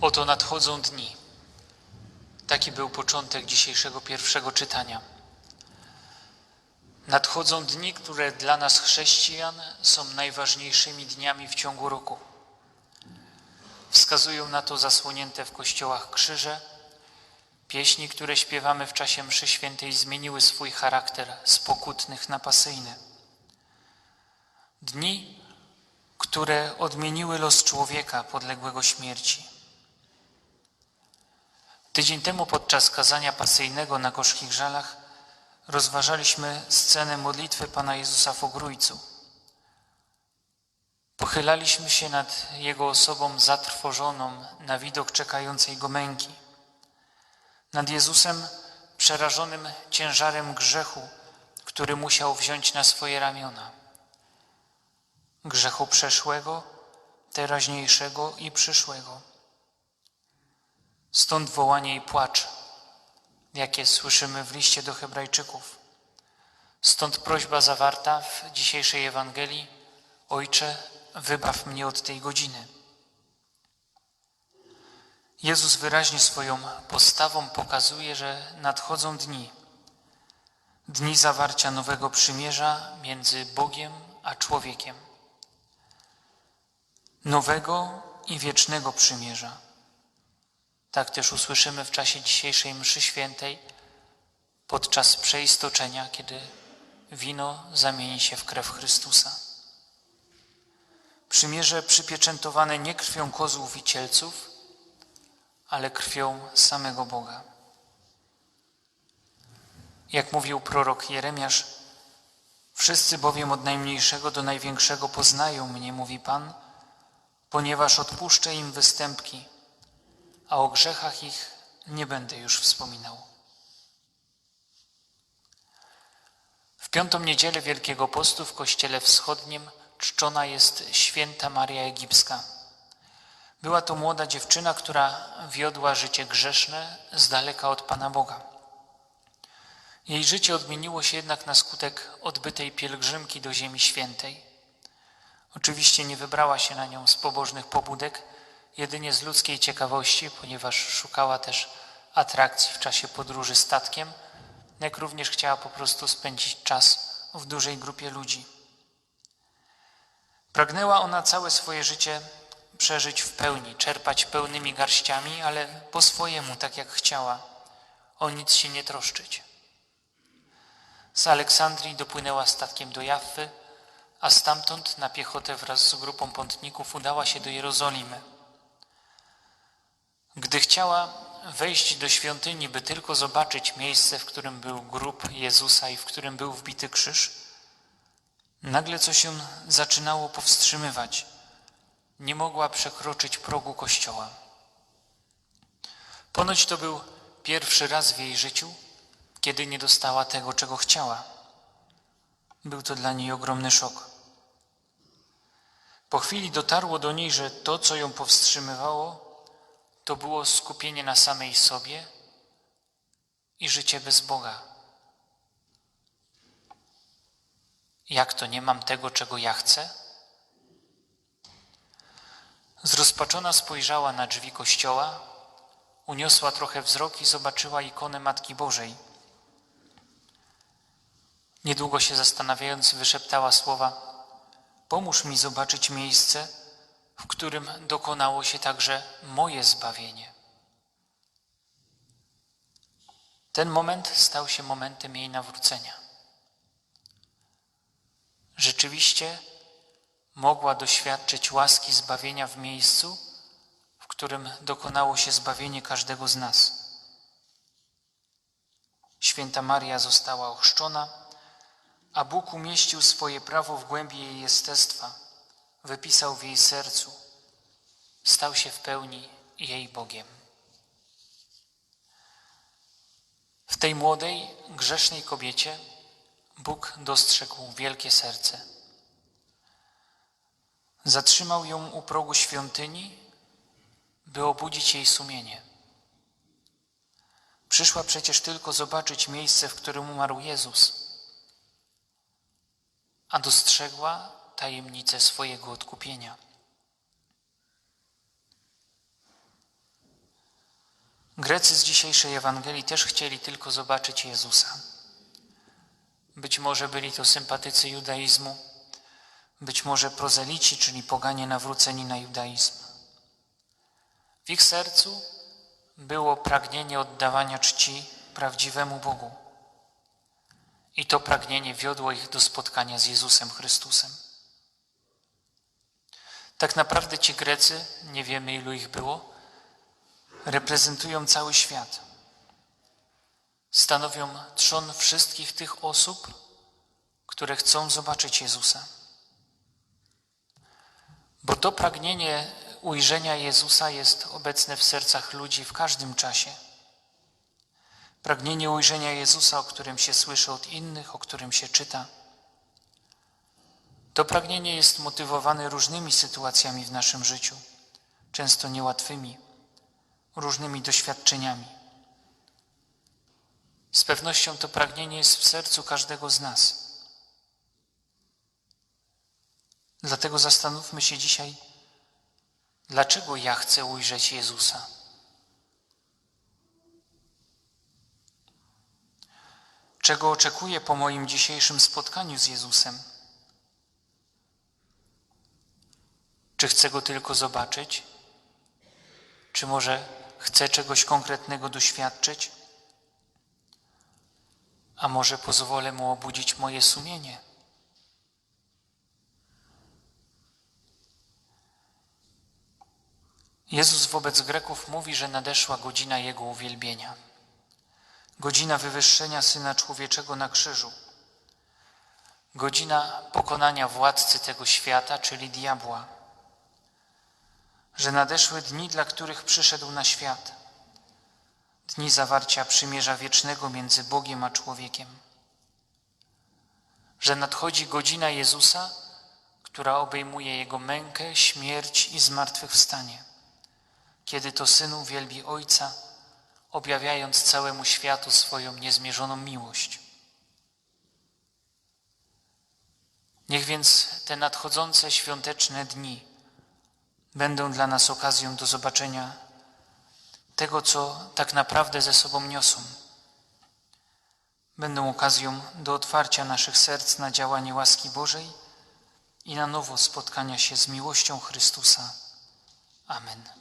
Oto nadchodzą dni. Taki był początek dzisiejszego pierwszego czytania. Nadchodzą dni, które dla nas chrześcijan są najważniejszymi dniami w ciągu roku. Wskazują na to zasłonięte w kościołach krzyże. Pieśni, które śpiewamy w czasie mszy świętej zmieniły swój charakter z pokutnych na pasyjny. Dni, które odmieniły los człowieka podległego śmierci. Tydzień temu podczas kazania pasyjnego na gorzkich żalach rozważaliśmy scenę modlitwy Pana Jezusa w Ogrójcu. Pochylaliśmy się nad Jego osobą zatrwożoną na widok czekającej Go męki. Nad Jezusem przerażonym ciężarem grzechu, który musiał wziąć na swoje ramiona. Grzechu przeszłego, teraźniejszego i przyszłego. Stąd wołanie i płacz, jakie słyszymy w liście do Hebrajczyków. Stąd prośba zawarta w dzisiejszej Ewangelii: Ojcze, wybaw mnie od tej godziny. Jezus wyraźnie swoją postawą pokazuje, że nadchodzą dni, dni zawarcia nowego przymierza między Bogiem a człowiekiem. Nowego i wiecznego przymierza. Tak też usłyszymy w czasie dzisiejszej mszy świętej, podczas przeistoczenia, kiedy wino zamieni się w krew Chrystusa. Przymierze przypieczętowane nie krwią kozłów i cielców, ale krwią samego Boga. Jak mówił prorok Jeremiasz, wszyscy bowiem od najmniejszego do największego poznają mnie, mówi Pan, ponieważ odpuszczę im występki, a o grzechach ich nie będę już wspominał. W piątą niedzielę Wielkiego Postu w Kościele Wschodnim czczona jest święta Maria Egipska. Była to młoda dziewczyna, która wiodła życie grzeszne z daleka od Pana Boga. Jej życie odmieniło się jednak na skutek odbytej pielgrzymki do Ziemi Świętej. Oczywiście nie wybrała się na nią z pobożnych pobudek, jedynie z ludzkiej ciekawości, ponieważ szukała też atrakcji w czasie podróży statkiem, jak również chciała po prostu spędzić czas w dużej grupie ludzi. Pragnęła ona całe swoje życie przeżyć w pełni, czerpać pełnymi garściami, ale po swojemu, tak jak chciała, o nic się nie troszczyć. Z Aleksandrii dopłynęła statkiem do Jaffy, a stamtąd na piechotę wraz z grupą pątników udała się do Jerozolimy. Gdy chciała wejść do świątyni, by tylko zobaczyć miejsce, w którym był grób Jezusa i w którym był wbity krzyż, nagle coś się zaczynało powstrzymywać. Nie mogła przekroczyć progu kościoła. Ponoć to był pierwszy raz w jej życiu, kiedy nie dostała tego, czego chciała. Był to dla niej ogromny szok. Po chwili dotarło do niej, że to, co ją powstrzymywało, to było skupienie na samej sobie i życie bez Boga. Jak to nie mam tego, czego ja chcę? Zrozpaczona spojrzała na drzwi kościoła, uniosła trochę wzrok i zobaczyła ikonę Matki Bożej. Niedługo się zastanawiając, wyszeptała słowa: Pomóż mi zobaczyć miejsce, w którym dokonało się także moje zbawienie. Ten moment stał się momentem jej nawrócenia. Rzeczywiście mogła doświadczyć łaski zbawienia w miejscu, w którym dokonało się zbawienie każdego z nas. Święta Maria została ochrzczona, a Bóg umieścił swoje prawo w głębi jej jestestwa wypisał w jej sercu, stał się w pełni jej Bogiem. W tej młodej, grzesznej kobiecie Bóg dostrzegł wielkie serce. Zatrzymał ją u progu świątyni, by obudzić jej sumienie. Przyszła przecież tylko zobaczyć miejsce, w którym umarł Jezus, a dostrzegła tajemnicę swojego odkupienia. Grecy z dzisiejszej Ewangelii też chcieli tylko zobaczyć Jezusa. Być może byli to sympatycy judaizmu, być może prozelici, czyli poganie nawróceni na judaizm. W ich sercu było pragnienie oddawania czci prawdziwemu Bogu. I to pragnienie wiodło ich do spotkania z Jezusem Chrystusem. Tak naprawdę ci Grecy, nie wiemy ilu ich było, reprezentują cały świat. Stanowią trzon wszystkich tych osób, które chcą zobaczyć Jezusa. Bo to pragnienie ujrzenia Jezusa jest obecne w sercach ludzi w każdym czasie. Pragnienie ujrzenia Jezusa, o którym się słyszy od innych, o którym się czyta. To pragnienie jest motywowane różnymi sytuacjami w naszym życiu, często niełatwymi, różnymi doświadczeniami. Z pewnością to pragnienie jest w sercu każdego z nas. Dlatego zastanówmy się dzisiaj, dlaczego ja chcę ujrzeć Jezusa. Czego oczekuję po moim dzisiejszym spotkaniu z Jezusem? Czy chcę Go tylko zobaczyć? Czy może chcę czegoś konkretnego doświadczyć? A może pozwolę Mu obudzić moje sumienie? Jezus wobec Greków mówi, że nadeszła godzina Jego uwielbienia, godzina wywyższenia Syna Człowieczego na krzyżu, godzina pokonania władcy tego świata, czyli diabła, że nadeszły dni, dla których przyszedł na świat, dni zawarcia przymierza wiecznego między Bogiem a człowiekiem, że nadchodzi godzina Jezusa, która obejmuje Jego mękę, śmierć i zmartwychwstanie. Kiedy to Syn uwielbi Ojca, objawiając całemu światu swoją niezmierzoną miłość. Niech więc te nadchodzące świąteczne dni będą dla nas okazją do zobaczenia tego, co tak naprawdę ze sobą niosą. Będą okazją do otwarcia naszych serc na działanie łaski Bożej i na nowo spotkania się z miłością Chrystusa. Amen.